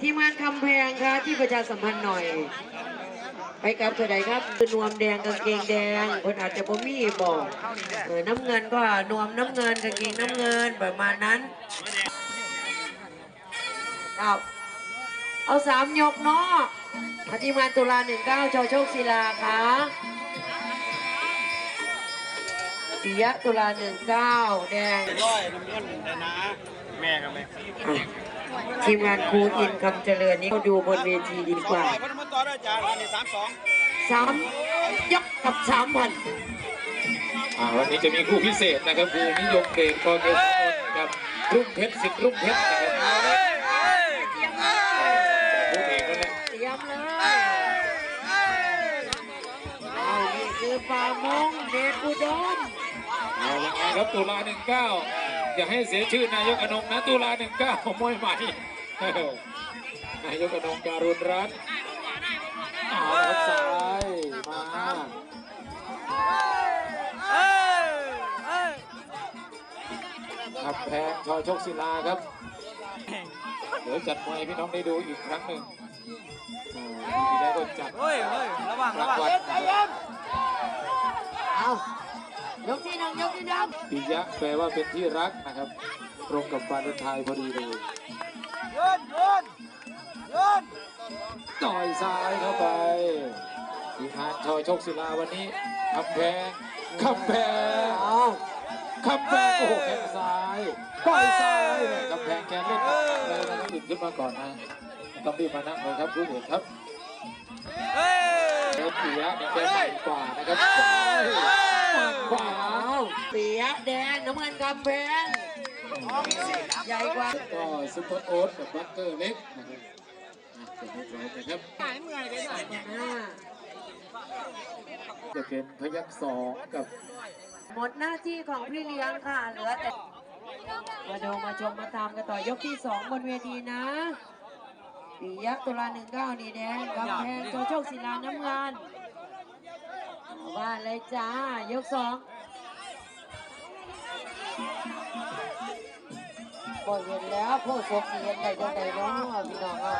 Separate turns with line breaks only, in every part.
ทีมงานคำแพงค่ะที่ประชาสัมพันธ์หน่อย ไปกับเท่าใดครับคือนวมแดงกางเกงแดงคนอาจจะบ่มีบอกเออน้ำเงินก็นวมน้ำเงินกางเกงน้ำเงินประมาณนั้นครับเอาสามยกเนาะอะทีมงานตุลาหนึ่งเก้าชอโชคศิลาค่ะปิยะตุลาหนึ่งเก้าแดง
ร้อยน้ำเงินแต่นะแม่กับแม่
ทีมงานครูอินคำเจริญนี่เขาดูบนเวทีดีกว่า
ร้อยพันมันต่อได้จ้าอันนี้สามสอง
สามยกกับสามพัน
อ่าวันนี้จะมีคู่พิเศษนะครับคือนิยมเดชกอเกษรกับรุ่งเพชรสิทธิ์รุ่งเพชรนะครับพูดเองแล้วนะ
เตรียมเลยเอานี่คือป่ามงเดชอุดม
เอาละไงครับตุลาหนึ่งเก้า อย่าให้เสียชื่อนายกอนงนะตุลาหนึ่งเก้ามวยใหม่นายกอนงการุณรัตน์เอาละครับซ้ายมาขับแพงชอโชคศิลาครับ เดี๋ยวจัดมวยให้พี่น้องได้ดูอีกครั้งหนึ่งอ่าทีนี้ก็จัด
เฮ้ยเฮ้ยระวัง
รา
ระ
ง
วัง
วัลนะครับ
เอา ยกที่หนึ่งยกที่หนึ่ง
ปิยะแปลว่าเป็นที่รักนะครับ ตรงกับวาเลนไทน์พอดีเลย
โยนโยนโยน
ต่อยซ้ายเข้าไปทีมงานชอยโชคศิลาวันนี้คำแพงคำแพง
เอา
คำแพงโอ้โหแข้งซ้ายต่อยซ้ายเนี่ยคำแพงแกเล่นเลยนะต้องดึงขึ้นมาก่อนนะต้องรีบมานั่งเลยครับผู้เอกครับ
เฮ้ย
เดินปิยะเนี่ยแกใหม่กว่านะครับซ้ายขวา
เอาเปียะแดงน้ำเงินกำแพงใหญ่กว่า
แล้วก็ซุปเปอร์โอ๊ตกับบัคเกอร์เล็กนะครับอะเสร็จเรียบร้อยนะครับ
ห้า
จะเป็นพยักสองกับ
หมดหน้าที่ของพี่เลี้ยงค่ะเหลือแต่มาดูมาชมมาตามกันต่อยกที่สองบนเวทีนะ ปิยะตุลาหนึ่งเก้านี่แดงกำแพงโจโชคศิลาน้ำเงินว่าเลยจ้า ยกสองบ่เห็นแล้วพวกศพนี่เห็นได้จังไดเนาะพี่น้องอะ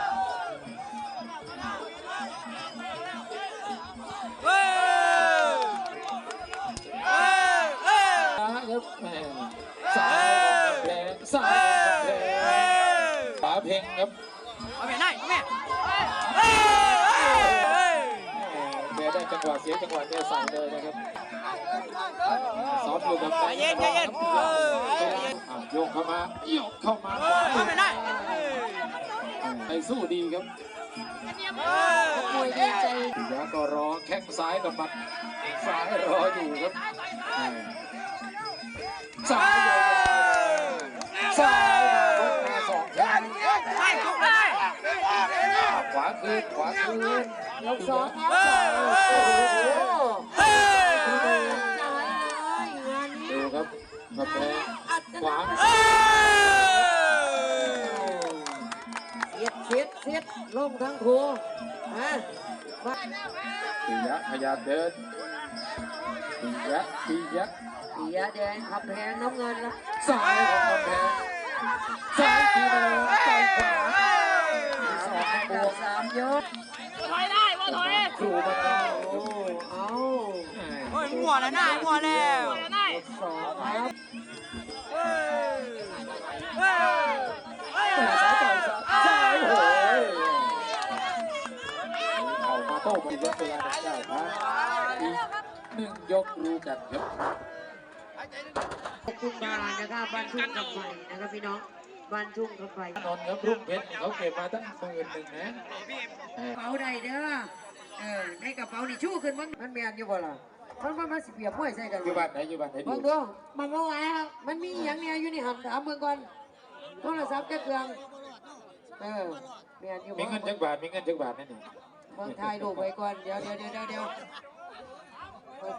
สายแพงสายแพงฝาเพลงครับ
เอาแม่ได้แม่เฮ้ยเฮ้ย
แม่ได้จังหวะเสียจังหวะเนี่ยใส่เลยนะครับซ้อมอยู่กับ
ใจเย็นใจเย็นเออใจเย็น
อะโยกเข้ามาโยกเข้ามา
เออเอาแม่ได้เฮ้ย
ในสู้ดีครับ
เฮ้ย
มวยดีใจ
ปิยะก็รอแข้งซ้ายกับหมัดซ้ายรออยู่ครับอ่าซ้ายยาวๆซ้ายลงมาสองแข้ง
ได้ทุกได้
ขวา คืนขวาคืน
ยกสองครับ
เฮ้ย
โอ้
เฮ้ย
โห
เฮ้ย
เลยงานนี้
ดูครับกระแพง
อัด
ขวา
เฮ้ย
เสียดเสียดเสียดลงทั้งครูฮะมา
ปิยะพยายามเดินปิยะปิยะ
ปิยะแดงขับแพงน้ำเงินละ
ซ้ายของกระแพงซ้ายทีเดียวต่อยขวา
สองบ วกสามยก
ถอยได้ว่าถอย
ครูมาแล้ว
โอ้เอา
โอ้ยมั่วแล้วนะมั่วแล้ว
ยกสองครับ
เฮ้ยเฮ้ยเฮ้ย
ต่อยซ้ายต่อยซ้ายโอ้ยเอามาโต้ปิยะเวลาหนึ่งเก้าครับอีกหนึ่งยกรู้กันครับ
ขอบคุณมานะครับบ้านทุ่งกับไฟนะครับพี่น้อง บ้านทุ่งกับไฟ
นนท์ครับรุ่งเพชรเขาเก็บมาตั้งหมื่นหนึ่งนะเออก
ระเป๋าใดเด้อเออในกระเป๋านี่ชู้ขึ้นมันมันแมนอยู่บ่ล่ะมันมันมาสิเปียบมวยใส่กัน
อยู่บ้านไหนอยู่บ้านไหน
บา
ดี
งตัวมันว่าไงครับมันมีอย่างเนี้ยอยู่ในหันถามเมืองก่อนโทรศัพท์แกเครื่องเออแมนอยู่
มี
บ่
เงินจักบาทมีเงินจักบาทนั่นนี่
เมืองไทยดูไว้ก่อนเดี๋ยวเดี๋ยวเดี๋ยวเดี๋ยวเดี๋ยวเออ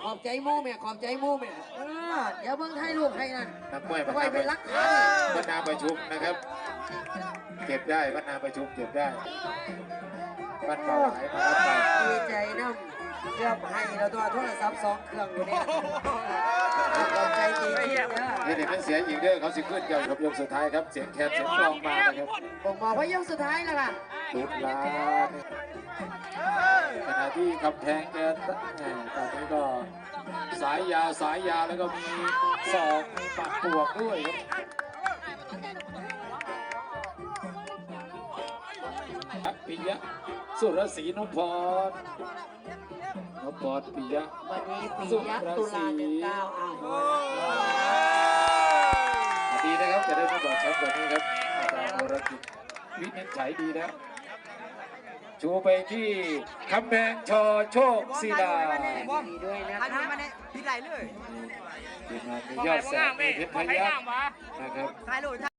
ขอบใจหมู่แม่ขอบใจหมู่แม่เออเดี๋ยวเมืองไทยลูกให้นั่น
นักมวยประ
ไว้
นา
เป็นหลักฐาน
ประนาประชุมนะครับ เก็บได้ประนาประชุมเก็บได้บ้านเป่าไหลมารับไป
ดีใจน้ำ เกือบให้เราตัวโทรศัพท์สองเครื่องอยู่เนี่ยขอบใจจริงๆนะ
เดี๋ยวมันเสียอีกเด้อเขาสิขึ้นกันครับยกสุดท้ายครับ เสียงแคนเสียงกลองมานะครับ
ผมบอกว่ายกสุดท้ายแล้วค่ะ
ตุลาขณะที่กำแพงแกนแหม่ตอนนี้ก็สายยาวสายยาวแล้วก็มีศอกมีปักปวกด้วยครับปิยะสุรศรีนพพร นพพรปิยะ
วันนี้ปียักษ์ตุลาหนึ่งเก้าอ้าว
ดีนะครับจะได้ไมาบอกแชมป์แบบนี้ครับอาจารย์วรกิจวินิจฉัยดีนะชูไปที่คำแพงชอโชคศิลา
ดีด้วยนะคะ
นี้มันเนี่ยพี่ไหลเลย
ทีมงานมียอดแสงเพชรพยัคฆ์นะครับ